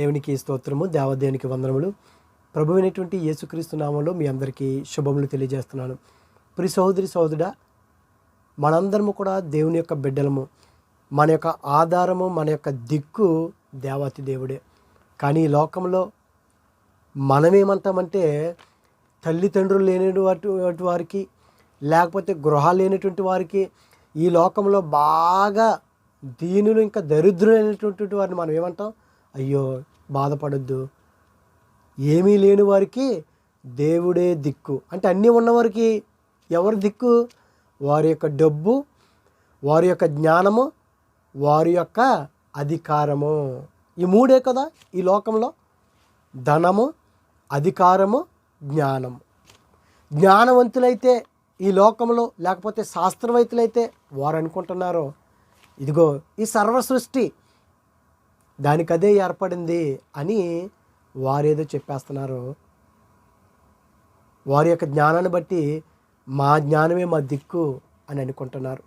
దేవునికి స్తోత్రము దేవదేవునికి వందనములు. ప్రభువైనటువంటి యేసుక్రీస్తు నామంలో మీ అందరికీ శుభములు తెలియజేస్తున్నాను. ప్రి సహోదరి సహోదరుడా మనందరము కూడా దేవుని యొక్క బిడ్డలము. మన యొక్క ఆధారము మన యొక్క దిక్కు దేవాతి దేవుడే. కానీ ఈ లోకంలో మనమేమంటామంటే తల్లిదండ్రులు లేనటువంటి వారికి లేకపోతే గృహాలు లేనటువంటి వారికి ఈ లోకంలో బాగా దీనులు ఇంకా దరిద్రులైనటువంటి వారిని మనం ఏమంటాం అయ్యో బాధపడొద్దు. ఏమీ లేని వారికి దేవుడే దిక్కు. అంటే అన్నీ ఉన్నవారికి ఎవరి దిక్కు? వారి యొక్క డబ్బు వారి యొక్క జ్ఞానము వారి యొక్క అధికారము. ఈ మూడే కదా ఈ లోకంలో? ధనము అధికారము జ్ఞానము. జ్ఞానవంతులైతే ఈ లోకంలో లేకపోతే శాస్త్రవేత్తలైతే వారు అనుకుంటున్నారు ఇదిగో ఈ సర్వ సృష్టి దానికి అదే ఏర్పడింది అని వారేదో చెప్పేస్తున్నారు. వారి యొక్క జ్ఞానాన్ని బట్టి మా జ్ఞానమే మా దిక్కు అని అనుకుంటున్నారు.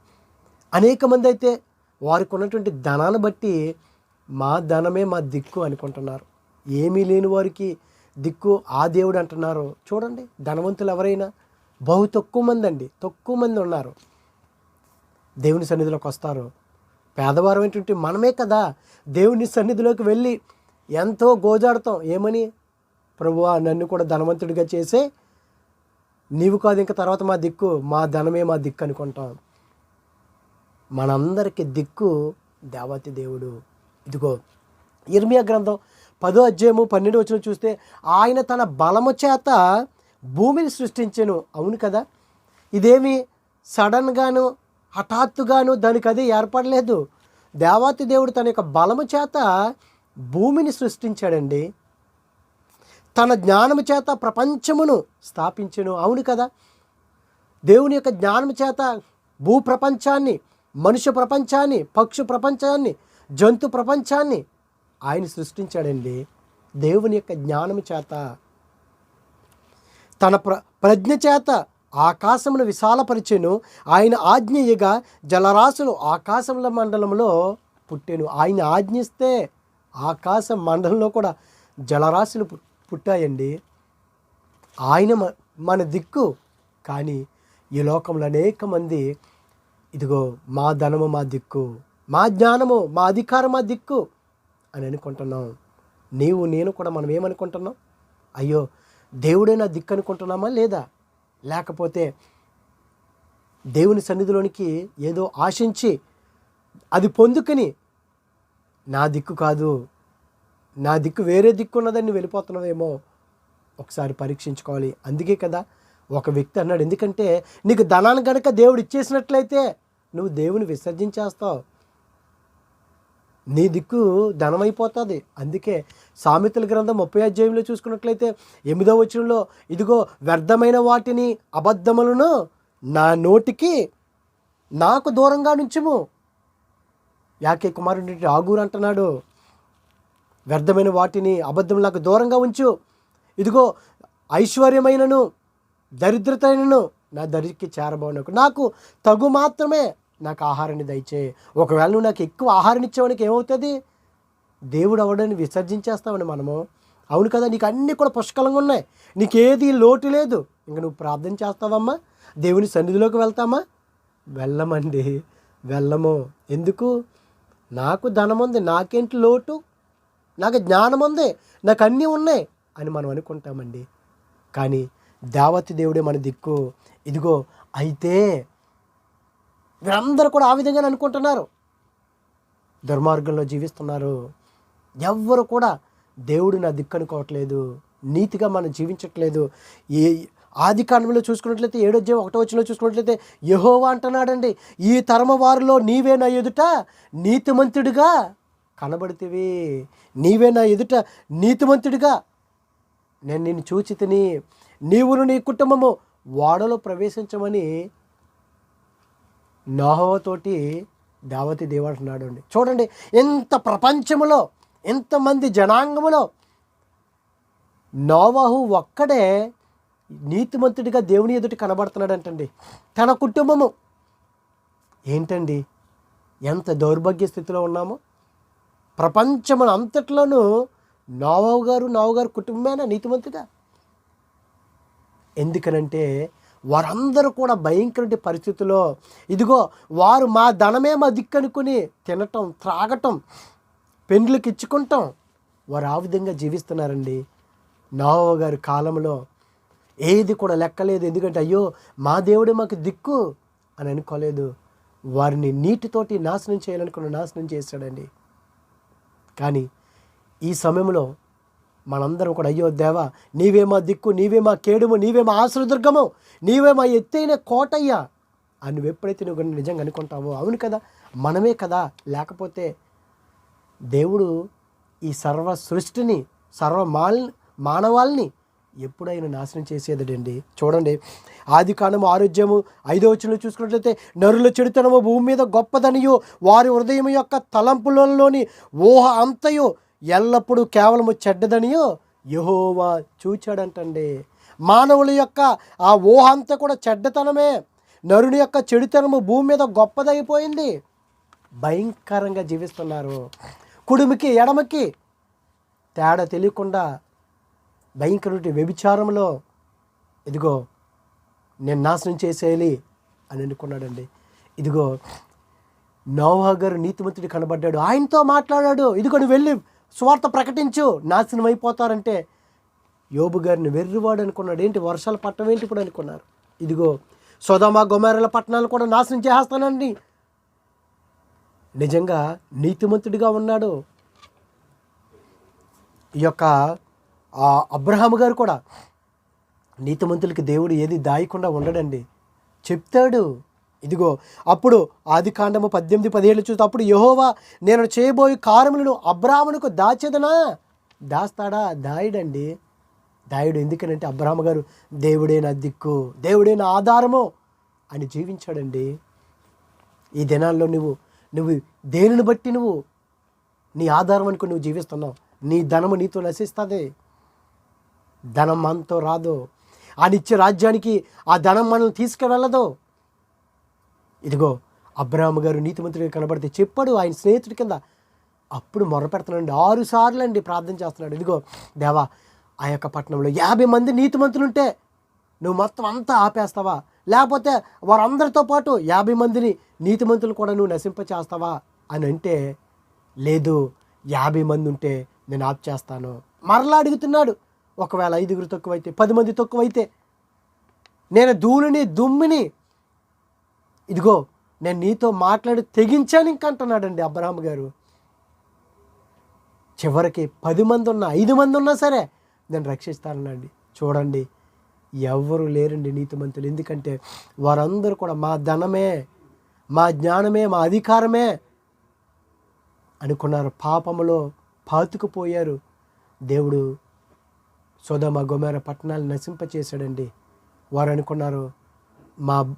అనేక మంది అయితే వారికి ఉన్నటువంటి ధనాన్ని బట్టి మా ధనమే మా దిక్కు అనుకుంటున్నారు. ఏమీ లేని వారికి దిక్కు ఆ దేవుడు అంటున్నారు. చూడండి ధనవంతులు ఎవరైనా? బహు తక్కువ మంది అండి. తక్కువ మంది ఉన్నారు. దేవుని సన్నిధిలోకి వస్తారు. పేదవారమైనటువంటి మనమే కదా దేవుని సన్నిధిలోకి వెళ్ళి ఎంతో గోజాడతాం. ఏమని? ప్రభువా నన్ను కూడా ధనవంతుడిగా చేసే నీవు కాదు ఇంకా తర్వాత మా దిక్కు మా ధనమే మా దిక్కు అనుకుంటాం. మనందరికీ దిక్కు దేవతి దేవుడు. ఇదిగో ఇర్మియా గ్రంథం పదో అధ్యాయము పన్నెండు వచ్చిన చూస్తే ఆయన తన బలము చేత భూమిని సృష్టించెను. అవును కదా? ఇదేమి? సడన్గాను హఠాత్తుగాను దానికి అది ఏర్పడలేదు. దేవాతి దేవుడు తన యొక్క బలము చేత భూమిని సృష్టించాడండి. తన జ్ఞానము చేత ప్రపంచమును స్థాపించను. అవును కదా? దేవుని యొక్క జ్ఞానము చేత భూ ప్రపంచాన్ని మనుష్య ప్రపంచాన్ని పక్షు ప్రపంచాన్ని జంతు ప్రపంచాన్ని ఆయన సృష్టించాడండి. దేవుని యొక్క జ్ఞానము చేత తన ప్ర ప్రజ్ఞ చేత ఆకాశమును విశాలపరిచెను. ఆయన ఆజ్ఞయగా జలరాశులు ఆకాశముల మండలంలో పుట్టాను. ఆయన ఆజ్ఞిస్తే ఆకాశ మండలంలో కూడా జలరాశులు పు- పుట్టాయండి. ఆయన మ- మన దిక్కు. కానీ ఈ లోకంలో అనేక మంది ఇదిగో మా ధనము మా దిక్కు మా జ్ఞానము మా అధికారం మా దిక్కు అని అనుకుంటున్నాం. నీవు నేను కూడా మనం ఏమనుకుంటున్నాం? అయ్యో దేవుడే నా దిక్కు అనుకుంటున్నామా లేదా? లేకపోతే దేవుని సన్నిధిలోనికి ఏదో ఆశించి అది పొందుకని నా దిక్కు కాదు నా దిక్కు వేరే దిక్కు ఉన్నదని వెళ్ళిపోతున్నదేమో వెళ్ళిపోతున్నావేమో ఒకసారి పరీక్షించుకోవాలి. అందుకే కదా ఒక వ్యక్తి అన్నాడు ఎందుకంటే నీకు ధనాన్ని కనుక దేవుడు ఇచ్చేసినట్లయితే నువ్వు దేవుని విసర్జించేస్తావు. నీ దిక్కు ధనమైపోతుంది. అందుకే సామెతల గ్రంథం ముప్పై అధ్యాయంలో చూసుకున్నట్లయితే ఎనిమిదో వచనంలో ఇదిగో వ్యర్థమైన వాటిని అబద్ధములను నా నోటికి నాకు దూరంగా నుంచుము. యాకే కుమారుడి ఆగూరు అంటున్నాడు. వ్యర్థమైన వాటిని అబద్ధం నాకు దూరంగా ఉంచు. ఇదిగో ఐశ్వర్యమైనను దరిద్రతైనను నా దరికి చేరబోనకు. నాకు తగు మాత్రమే నాకు ఆహారాన్ని దయచే. ఒకవేళ నువ్వు నాకు ఎక్కువ ఆహారం ఇచ్చేవానికి ఏమవుతుంది? దేవుడు అవడాన్ని విసర్జించేస్తామని మనము. అవును కదా నీకు అన్నీ కూడా పుష్కలంగా ఉన్నాయి. నీకేది లోటు లేదు. ఇంక నువ్వు ప్రార్థన చేస్తావమ్మా? దేవుని సన్నిధిలోకి వెళ్తామా? వెళ్ళమండి. వెళ్ళము. ఎందుకు? నాకు ధనం ఉంది. నాకేంటి లోటు? నాకు జ్ఞానం ఉంది. నాకు అన్నీ ఉన్నాయి అని మనం అనుకుంటామండి. కానీ దేవతి దేవుడే మన దిక్కు. ఇదిగో అయితే వీరందరూ కూడా ఆ విధంగానే అనుకుంటున్నారు. దుర్మార్గంలో జీవిస్తున్నారు. ఎవ్వరు కూడా దేవుడు నా దిక్కు అనుకోవట్లేదు నీతిగా మనం జీవించట్లేదు. ఏ ఆది కాండంలో చూసుకున్నట్లయితే ఏడో ఒకటో వచ్చిన చూసుకున్నట్లయితే యహోవా అంటున్నాడండి ఈ తరమ వారిలో నీవే నా ఎదుట నీతిమంతుడిగా కనబడితివి. నీవే నా ఎదుట నీతిమంతుడిగా. నేను నిన్ను చూచి తిని నీవును నీ కుటుంబము వాడలో ప్రవేశించమని నోహవతోటి దావతి దేవుడు అంటున్నాడు అండి చూడండి ఎంత ప్రపంచములో ఎంతమంది జనాంగములో నోవహు ఒక్కడే నీతిమంతుడిగా దేవుని ఎదుటి కనబడుతున్నాడంటండి. తన కుటుంబము ఏంటండి? ఎంత దౌర్భాగ్య స్థితిలో ఉన్నామో? ప్రపంచం అంతట్లోనూ నోవావు గారు నోవు గారు కుటుంబమేనా నీతిమంతుడా? ఎందుకనంటే వారందరూ కూడా భయంకరటి పరిస్థితుల్లో ఇదిగో వారు మా ధనమే మా దిక్కనుకుని తినటం త్రాగటం పెండ్లకు ఇచ్చుకుంటాం. వారు ఆ విధంగా జీవిస్తున్నారండి. నావ గారి కాలంలో ఏది కూడా లెక్కలేదు. ఎందుకంటే అయ్యో మా దేవుడే మాకు దిక్కు అని అనుకోలేదు. వారిని నీటితోటి నాశనం చేయాలనుకున్న నాశనం చేశాడండి. కానీ ఈ సమయంలో మనందరం కూడా అయ్యో దేవా నీవే మా దిక్కు నీవే మా కేడుము నీవే మా ఆశ్రదుర్గము నీవే మా ఎత్తైన కోటయ్యా అని నువ్వు ఎప్పుడైతే నువ్వు నిజంగా అనుకుంటావో అవును కదా మనమే కదా లేకపోతే దేవుడు ఈ సర్వ సృష్టిని సర్వ మాల్ మానవాల్ని ఎప్పుడైనా నాశనం చేసేదండి చూడండి ఆది కాండము ఆరోగ్యము ఐదో వచ్చిన చూసుకున్నట్లయితే నరుల చెడుతనము భూమి మీద గొప్పదనియో వారి హృదయం యొక్క తలంపులలోని ఊహ అంతయో ఎల్లప్పుడూ కేవలము చెడ్డదనియో యహోవా చూచాడంటండి. మానవుల యొక్క ఆ ఊహ అంతా కూడా చెడ్డతనమే. నరుని యొక్క చెడుతనము భూమి మీద గొప్పదైపోయింది. భయంకరంగా జీవిస్తున్నారు. కుడుమికి ఎడమకి తేడా తెలియకుండా భయంకరమైన వ్యభిచారంలో ఇదిగో నేను నాశనం చేసేయాలి అని అనుకున్నాడండి. ఇదిగో నోవా గారు నీతిమంతుడు కనబడ్డాడు. ఆయనతో మాట్లాడాడు. ఇదిగో నువ్వు వెళ్ళి స్వార్థ ప్రకటించు నాశనం అయిపోతారంటే యోబు గారిని వెర్రివాడు అనుకున్నాడు. ఏంటి? వర్షాలు పట్టడం ఏంటి ఇప్పుడు అనుకున్నారు? ఇదిగో సోదామా గొమారెల పట్టణాలు కూడా నాశనం చేస్తానండి నిజంగా నీతిమంతుడిగా ఉన్నాడు. ఈ యొక్క అబ్రహాం గారు కూడా నీతిమంతులకి దేవుడు ఏది దాయకుండా ఉండడండి. చెప్తాడు ఇదిగో అప్పుడు ఆది కాండము పద్దెనిమిది పదిహేళ్ళు చూస్తే అప్పుడు యహోవా నేను చేయబోయే కారములను అబ్రాహ్మణుకు దాచేదనా? దాస్తాడా? దాయుడండి. దాయుడు ఎందుకనంటే అబ్రాహ్మ గారు దేవుడే నా దిక్కు దేవుడే నా ఆధారము అని జీవించాడండి. ఈ దినాల్లో నువ్వు నువ్వు దేనిని బట్టి నువ్వు నీ ఆధారం అనుకుని నువ్వు జీవిస్తున్నావు? నీ ధనము నీతో నశిస్తుంది. ధనం మనతో రాదు. ఆ నిత్య రాజ్యానికి ఆ ధనం మనల్ని తీసుకువెళ్ళదు. ఇదిగో అబ్రాహ్మ గారు నీతిమంతుడిగా కనబడితే చెప్పాడు ఆయన స్నేహితుడి కింద. అప్పుడు మొరపెడుతున్నాడు ఆరు సార్లు అండి ప్రార్థన చేస్తున్నాడు. ఇదిగో దేవా ఆ యొక్క పట్టణంలో యాభై మంది నీతిమంతులుంటే నువ్వు మొత్తం అంతా ఆపేస్తావా? లేకపోతే వారందరితో పాటు యాభై మందిని నీతిమంతులు కూడా నువ్వు నశింపచేస్తావా? అని అంటే లేదు యాభై మంది ఉంటే నేను ఆప్ చేస్తాను మరలా అడుగుతున్నాడు. ఒకవేళ ఐదుగురు తక్కువైతే పది మంది తక్కువైతే నేను ధూళిని దుమ్మిని ఇదిగో నేను నీతో మాట్లాడి తెగించాను ఇంకంటున్నాడండి అబ్రహాం గారు. చివరికి పది మంది ఉన్నా ఐదు మంది ఉన్నా సరే నేను రక్షిస్తానండి చూడండి ఎవరు లేరండి నీతిమంతులు. ఎందుకంటే వారందరూ కూడా మా ధనమే మా జ్ఞానమే మా అధికారమే అనుకున్నారు. పాపములో పాతుకుపోయారు. దేవుడు సోదమ గొమేర పట్టణాలు నశింపచేశాడండి. వారు అనుకున్నారు మా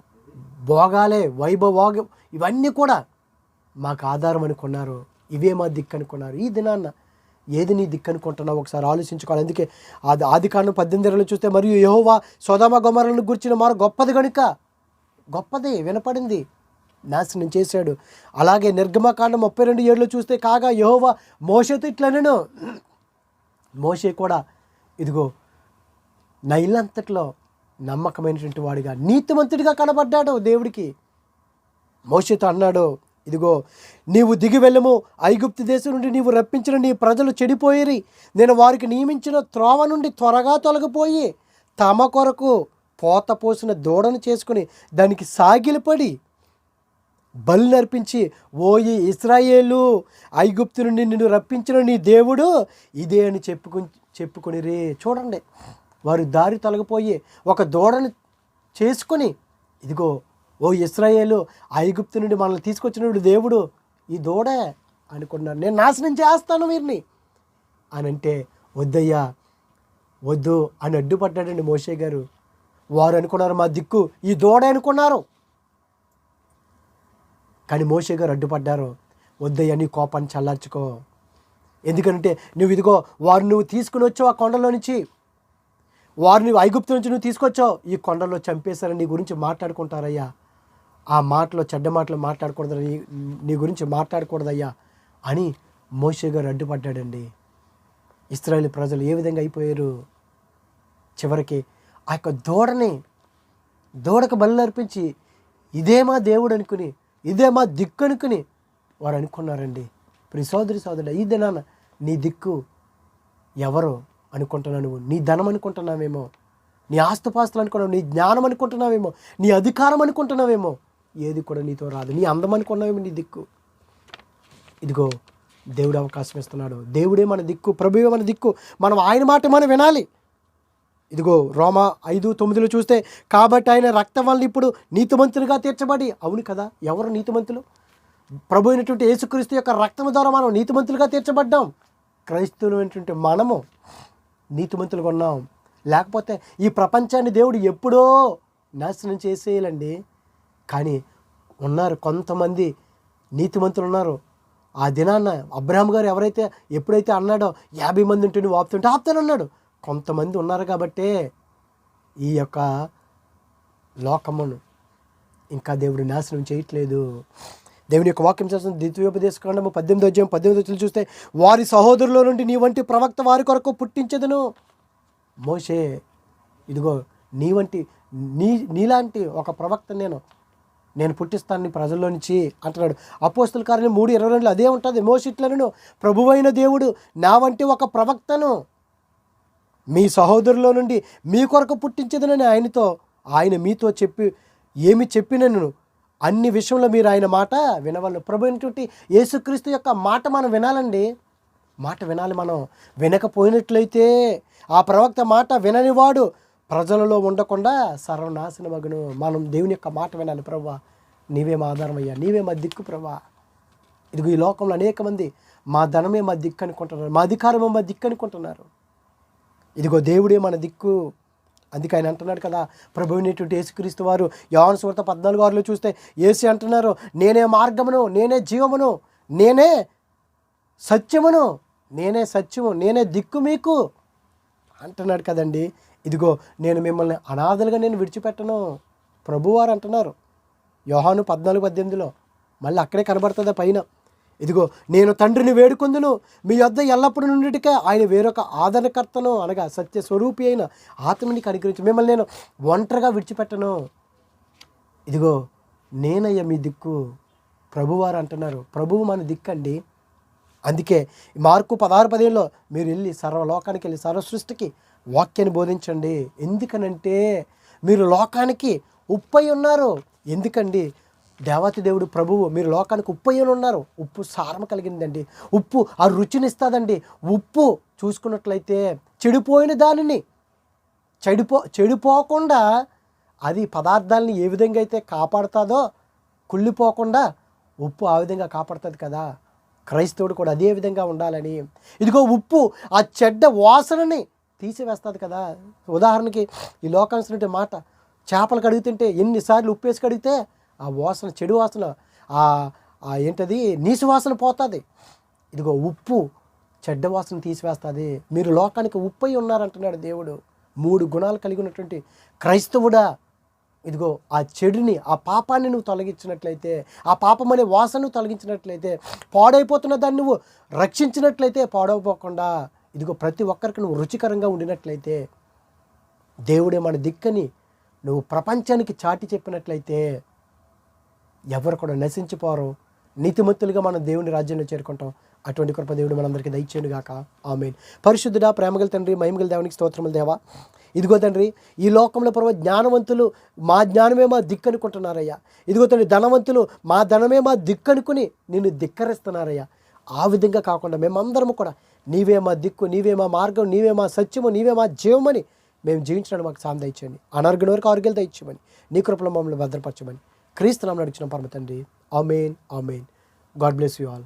భోగాలే వైభవోగం ఇవన్నీ కూడా మాకు ఆధారం అనుకున్నారు ఇవే మా దిక్కు అనుకున్నారు ఈ దినాన్న ఏది నీ దిక్కు అనుకుంటున్నావు? ఒకసారి ఆలోచించుకోవాలి. అందుకే అది ఆది కాండం పద్దెనిమిది చూస్తే మరియు యహోవా సోదామ గొమరలను గుర్చిన మారు గొప్పది కనుక గొప్పది వినపడింది. నాశనం చేశాడు. అలాగే నిర్గమకాండం ముప్పై రెండు ఏళ్ళు చూస్తే కాగా యహోవా మోసతో ఇట్లనను. మోసే కూడా ఇదిగో నైలంతట్లో నమ్మకమైనటువంటి వాడిగా నీతిమంతుడిగా కనబడ్డాడు దేవుడికి. మోషతో అన్నాడు ఇదిగో నీవు దిగి వెళ్ళము. ఐగుప్తు దేశం నుండి నీవు రప్పించిన నీ ప్రజలు చెడిపోయిరి. నేను వారికి నియమించిన త్రోవ నుండి త్వరగా తొలగిపోయి తమ కొరకు పోత పోసిన దూడను చేసుకుని దానికి సాగిలపడి బలి నర్పించి ఓయి ఇస్రాయేలు ఐగుప్తు నుండి నిన్ను రప్పించిన నీ దేవుడు ఇదే అని చెప్పుకు చెప్పుకుని రే చూడండి. వారు దారి తొలగిపోయి ఒక దూడని చేసుకొని ఇదిగో ఓ ఇస్రాయేలు ఐగుప్తు నుండి మనల్ని తీసుకొచ్చినప్పుడు దేవుడు ఈ దూడే అనుకున్నారు నేను నాశనం చేస్తాను వీరిని. అని అంటే వద్దయ్యా వద్దు అని అడ్డుపడ్డాడండి మోషే గారు. వారు అనుకున్నారు మా దిక్కు ఈ దూడ అనుకున్నారు. కానీ మోషే గారు అడ్డుపడ్డారు. వద్దయ్యా నీ కోపాన్ని చల్లార్చుకో. ఎందుకంటే నువ్వు ఇదిగో వారు నువ్వు తీసుకుని వచ్చావు ఆ కొండలో నుంచి వారిని ఐగుప్తు నుంచి నువ్వు తీసుకొచ్చావు. ఈ కొండల్లో చంపేశారని నీ గురించి మాట్లాడుకుంటారయ్యా. ఆ మాటలో చెడ్డ మాటలు మాట్లాడకూడదు నీ నీ గురించి మాట్లాడకూడదయ్యా అని మోషే గారు అడ్డుపడ్డాడండి. ఇస్రాయేల్ ప్రజలు ఏ విధంగా అయిపోయారు? చివరికి ఆ యొక్క దూడని దూడకు బలి అర్పించి ఇదే మా దేవుడు అనుకుని ఇదే మా దిక్కు అనుకుని వారు అనుకున్నారండి. ఇప్పుడు సోదరి సోదరుడు ఈ దినాన నీ దిక్కు ఎవరు? అనుకుంటున్నావు నువ్వు? నీ ధనం అనుకుంటున్నావేమో? నీ ఆస్తుపాస్తులు అనుకున్నావు నీ జ్ఞానం అనుకుంటున్నావేమో? నీ అధికారం అనుకుంటున్నావేమో? ఏది కూడా నీతో రాదు. నీ అందం అనుకున్నావేమో నీ దిక్కు? ఇదిగో దేవుడు అవకాశం ఇస్తున్నాడు. దేవుడే మన దిక్కు ప్రభువే మన దిక్కు. మనం ఆయన మాట మనం వినాలి. ఇదిగో రోమా ఐదు తొమ్మిదిలో చూస్తే కాబట్టి ఆయన రక్తం వల్ల ఇప్పుడు నీతిమంతులుగా తీర్చబడి అవును కదా? ఎవరు నీతిమంతులు? ప్రభు అయినటువంటి యేసుక్రీస్తు యొక్క రక్తం ద్వారా మనం నీతిమంతులుగా తీర్చబడ్డాం. క్రైస్తవులు అయినటువంటి మనము నీతిమంతులుగా ఉన్నాం. లేకపోతే ఈ ప్రపంచాన్ని దేవుడు ఎప్పుడో నాశనం చేసేయాలండి. కానీ ఉన్నారు కొంతమంది నీతిమంతులు ఉన్నారు. ఆ దినాన్న అబ్రాహం గారు ఎవరైతే ఎప్పుడైతే అన్నాడో యాభై మంది ఉంటే నువ్వు ఆపుతుంటే ఆపుతానన్నాడు కొంతమంది ఉన్నారు కాబట్టే ఈ యొక్క లోకమును ఇంకా దేవుడు నాశనం చేయట్లేదు. దేవుని యొక్క వాక్యం చేస్తున్న ద్వితీయోపదేశకాండము పద్దెనిమిది అధ్యాయం పద్దెనిమిది వచ్చి చూస్తే వారి సహోదరుల నుండి నీ వంటి ప్రవక్త వారి కొరకు పుట్టించదును. మోషే ఇదిగో నీ వంటి నీ నీలాంటి ఒక ప్రవక్త నేను నేను పుట్టిస్తాను నీ ప్రజల్లో నుంచి అంటున్నాడు. అపోస్తుల కార్యం మూడు ఇరవై రెండులో అదే ఉంటుంది. మోసిట్లను ప్రభువైన దేవుడు నా వంటి ఒక ప్రవక్తను మీ సహోదరులో నుండి మీ కొరకు పుట్టించదనని ఆయనతో ఆయన మీతో చెప్పి ఏమి చెప్పినను అన్ని విషయంలో మీరు ఆయన మాట వినవలను. ప్రభు అయినటువంటి యేసుక్రీస్తు యొక్క మాట మనం వినాలండి. మాట వినాలి మనం. వినకపోయినట్లయితే ఆ ప్రవక్త మాట విననివాడు ప్రజలలో ఉండకుండా సర్వనాశనమగును మనం దేవుని యొక్క మాట వినాలి ప్రభా. నీవే మా ఆధారమయ్యా. నీవే మా దిక్కు ప్రభా. ఇదిగో ఈ లోకంలో అనేక మంది మా ధనమే మా దిక్కు అనుకుంటున్నారు. మా అధికారమే మా దిక్కు అనుకుంటున్నారు. ఇదిగో దేవుడే మన దిక్కు. అందుకే ఆయన అంటున్నాడు కదా ప్రభువునేటువంటి యేసుక్రీస్తు వారు యోహాను సువార్త పద్నాలుగు వారిలో చూస్తే ఏసి అంటున్నారు నేనే మార్గమును నేనే జీవమును నేనే సత్యమును నేనే సత్యము నేనే దిక్కు మీకు అంటున్నాడు కదండి. ఇదిగో నేను మిమ్మల్ని అనాథలుగా నేను విడిచిపెట్టను ప్రభువారు అంటున్నారు. యోహాను పద్నాలుగు పద్దెనిమిదిలో మళ్ళీ అక్కడే కనబడుతుందా పైన? ఇదిగో నేను తండ్రిని వేడుకొందును. మీ యొద్ద ఎల్లప్పుడూ నుండిటికే ఆయన వేరొక ఆదరణకర్తను అనగా సత్య స్వరూపి అయిన ఆత్మని కనుగరించి మిమ్మల్ని నేను ఒంటరిగా విడిచిపెట్టను. ఇదిగో నేనయ్య మీ దిక్కు. ప్రభువారు అంటున్నారు. ప్రభువు మన దిక్కండి. అందుకే మార్కు పదహారు పదిహేనులో మీరు వెళ్ళి సర్వలోకానికి వెళ్ళి సర్వ సృష్టికి వాక్యాన్ని బోధించండి. ఎందుకనంటే మీరు లోకానికి ఉప్పై ఉన్నారు. ఎందుకండి? దేవతి దేవుడు ప్రభువు మీరు లోకానికి ఉప్పు అయ్యని ఉన్నారు. ఉప్పు సారం కలిగిందండి. ఉప్పు ఆ రుచినిస్తుందండి. ఉప్పు చూసుకున్నట్లయితే చెడిపోయిన దానిని చెడిపో చెడిపోకుండా అది పదార్థాలని ఏ విధంగా అయితే కాపాడుతుందో కుళ్ళిపోకుండా ఉప్పు ఆ విధంగా కాపాడుతుంది కదా. క్రైస్తవుడు కూడా అదే విధంగా ఉండాలని. ఇదిగో ఉప్పు ఆ చెడ్డ వాసనని తీసివేస్తుంది కదా. ఉదాహరణకి ఈ లోకానికి మాట చేపలు కడుగుతుంటే ఎన్నిసార్లు ఉప్పు వేసి కడిగితే ఆ వాసన చెడు వాసన ఆ ఏంటది? నీసు వాసన పోతుంది. ఇదిగో ఉప్పు చెడ్డ వాసన తీసివేస్తుంది. మీరు లోకానికి ఉప్పు అయి ఉన్నారంటున్నాడు దేవుడు. మూడు గుణాలు కలిగి ఉన్నటువంటి క్రైస్తవుడా ఇదిగో ఆ చెడుని ఆ పాపాన్ని నువ్వు తొలగించినట్లయితే ఆ పాపం అనే వాసనను తొలగించినట్లయితే పాడైపోతున్న దాన్ని నువ్వు రక్షించినట్లయితే పాడైపోకుండా ఇదిగో ప్రతి ఒక్కరికి నువ్వు రుచికరంగా ఉండినట్లయితే దేవుడే మన దిక్కని నువ్వు ప్రపంచానికి చాటి చెప్పినట్లయితే ఎవరు కూడా నశించిపోరు. నీతిమంతులుగా మనం దేవుని రాజ్యంలో చేరుకుంటాం. అటువంటి కృప దేవుడు మనందరికీ దయచేయండి గాక ఆమెన్. పరిశుద్ధుడా ప్రేమగల తండ్రి మహిమగల దేవునికి స్తోత్రములు దేవా. ఇదిగో తండ్రి ఈ లోకంలో పర్వ జ్ఞానవంతులు మా జ్ఞానమే మా దిక్కు అనుకుంటున్నారయ్యా ఇదిగో తండ్రి ధనవంతులు మా ధనమే మా దిక్కు అనుకుని నిన్ను ధిక్కరిస్తున్నారయ్యా. ఆ విధంగా కాకుండా మేమందరము కూడా నీవే మా దిక్కు నీవే మా మార్గం నీవే మా సత్యము నీవే మా జీవమని మేము జీవించడానికి మాకు సాయం దయచేయండి. వరకు ఆరోగ్యం దయచేయమని. నీ కృపలో మమ్మల్ని భద్రపరచమని. క్రీస్తునాం నడిచిన పరమ తండ్రి. Amen amen. God bless you all.